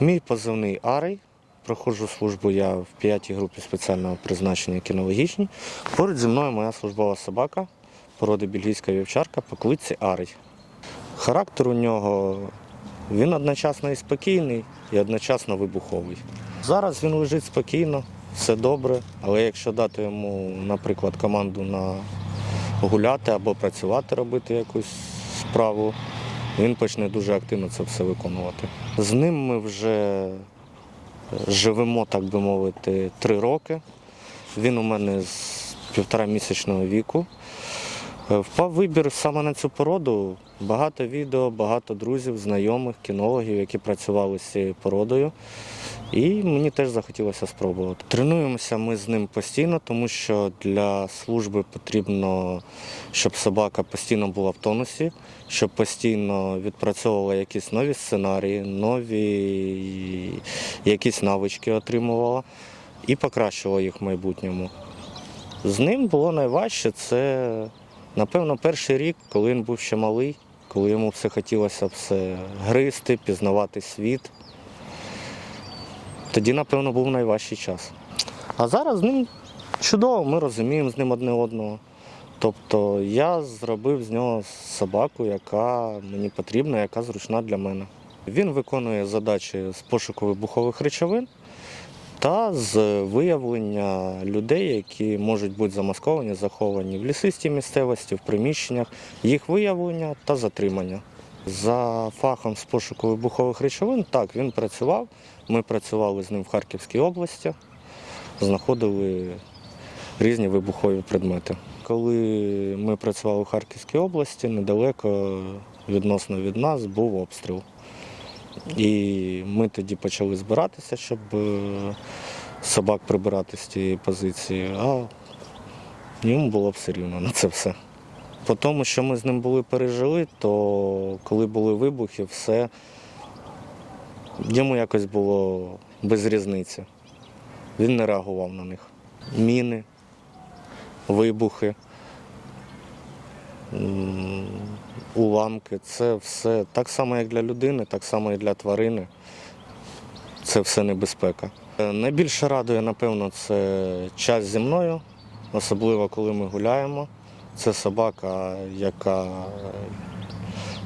Мій позивний Арий. Проходжу службу я в п'ятій групі спеціального призначення кінологічній. Поруч зі мною моя службова собака, породи бельгійська вівчарка по кличці Арий. Характер у нього він одночасно і спокійний, і одночасно вибуховий. Зараз він лежить спокійно, все добре, але якщо дати йому, наприклад, команду на гуляти або працювати, робити якусь справу, він почне дуже активно це все виконувати. З ним ми вже живемо, так би мовити, три роки. Він у мене з півтора місячного віку. Е, Впав вибір саме на цю породу. Багато відео, багато друзів, знайомих, кінологів, які працювали з цією породою. І мені теж захотілося спробувати. Тренуємося ми з ним постійно, тому що для служби потрібно, щоб собака постійно була в тонусі, щоб постійно відпрацьовувала якісь нові сценарії, нові якісь навички отримувала і покращувала їх в майбутньому. З ним було найважче це, напевно, перший рік, коли він був ще малий, коли йому все хотілося все гризти, пізнавати світ. Тоді, напевно, був найважчий час. А зараз ним чудово, ми розуміємо з ним одне одного. Тобто я зробив з нього собаку, яка мені потрібна, яка зручна для мене. Він виконує задачі з пошуку вибухових речовин та з виявлення людей, які можуть бути замасковані, заховані в лісистій місцевості, в приміщеннях, їх виявлення та затримання. За фахом з пошуку вибухових речовин, так, він працював. Ми працювали з ним в Харківській області, знаходили різні вибухові предмети. Коли ми працювали в Харківській області, недалеко відносно від нас був обстріл. І ми тоді почали збиратися, щоб е, собак прибирати з тієї позиції, а йому було все рівно на це все. По тому, що ми з ним були пережили, то коли були вибухи, все йому якось було без різниці. Він не реагував на них. Міни, вибухи, уламки це все так само, як для людини, так само і для тварини. Це все небезпека. Найбільше радує, напевно, це час зі мною, особливо коли ми гуляємо. Це собака, яка,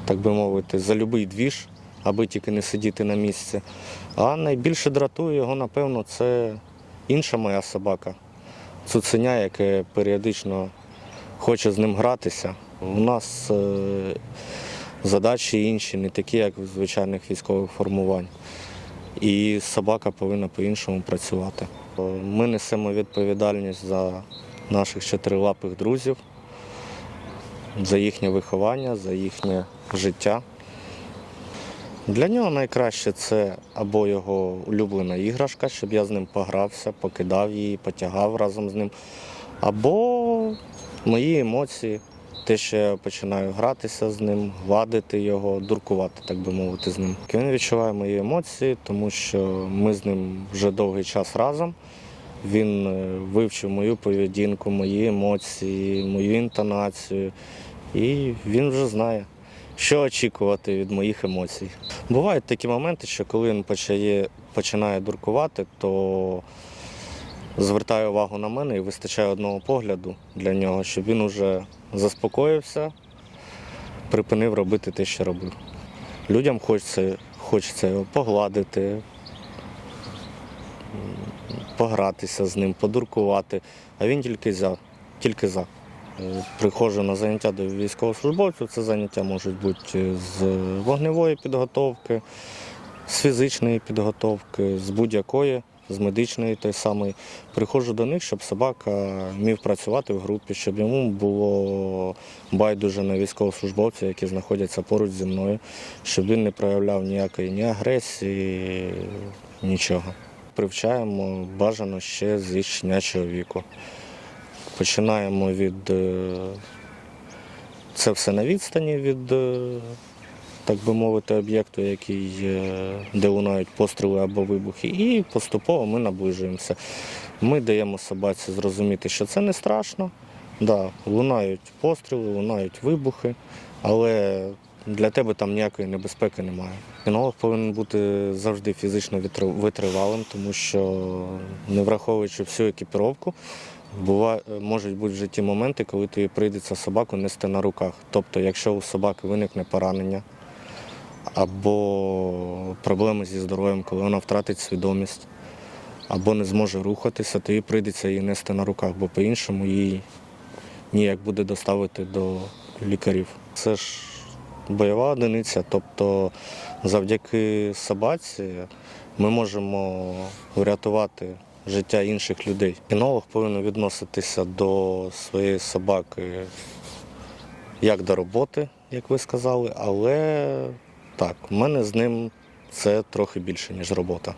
так би мовити, за любий двіж, аби тільки не сидіти на місці. А найбільше дратує його, напевно, це інша моя собака. Цуценя, яке періодично хоче з ним гратися. У нас е, задачі інші, не такі, як в звичайних військових формувань. І собака повинна по-іншому працювати. Ми несемо відповідальність за наших чотирилапих друзів, за їхнє виховання, за їхнє життя. Для нього найкраще це або його улюблена іграшка, щоб я з ним погрався, покидав її, потягав разом з ним, або мої емоції, те, що я починаю гратися з ним, гладити його, дуркувати, так би мовити, з ним. Він відчуває мої емоції, тому що ми з ним вже довгий час разом. Він е, вивчив мою поведінку, мої емоції, мою інтонацію. І він вже знає, що очікувати від моїх емоцій. Бувають такі моменти, що коли він почає, починає дуркувати, то звертає увагу на мене і вистачає одного погляду для нього, щоб він уже заспокоївся, припинив робити те, що робив. Людям хочеться, хочеться його погладити, погратися з ним, подуркувати, а він тільки за. Тільки за. Е, Приходжу на заняття до військовослужбовців. Це заняття можуть бути з вогневої підготовки, з фізичної підготовки, з будь-якої, з медичної той самої. Приходжу до них, щоб собака міг працювати в групі, щоб йому було байдуже на військовослужбовців, які знаходяться поруч зі мною, щоб він не проявляв ніякої ні агресії, нічого. Привчаємо бажано ще зі щенячого віку. Починаємо від е, це все на відстані від, е, так би мовити, об'єкту, який, е, де лунають постріли або вибухи, і поступово ми наближуємося. Ми даємо собаці зрозуміти, що це не страшно. Да, лунають постріли, лунають вибухи, але для тебе там ніякої небезпеки немає. Кінолог повинен бути завжди фізично витри- витривалим, тому що не враховуючи всю екіпіровку, бува, можуть бути в житті моменти, коли тобі прийдеться собаку нести на руках. Тобто, якщо у собаки виникне поранення або проблеми зі здоров'ям, коли вона втратить свідомість, або не зможе рухатися, то їй прийдеться її нести на руках, бо по-іншому її ніяк буде доставити до лікарів. Це ж бойова одиниця, тобто завдяки собаці ми можемо врятувати життя інших людей. Кінолог повинен відноситися до своєї собаки як до роботи, як ви сказали, але так, в мене з ним це трохи більше, ніж робота.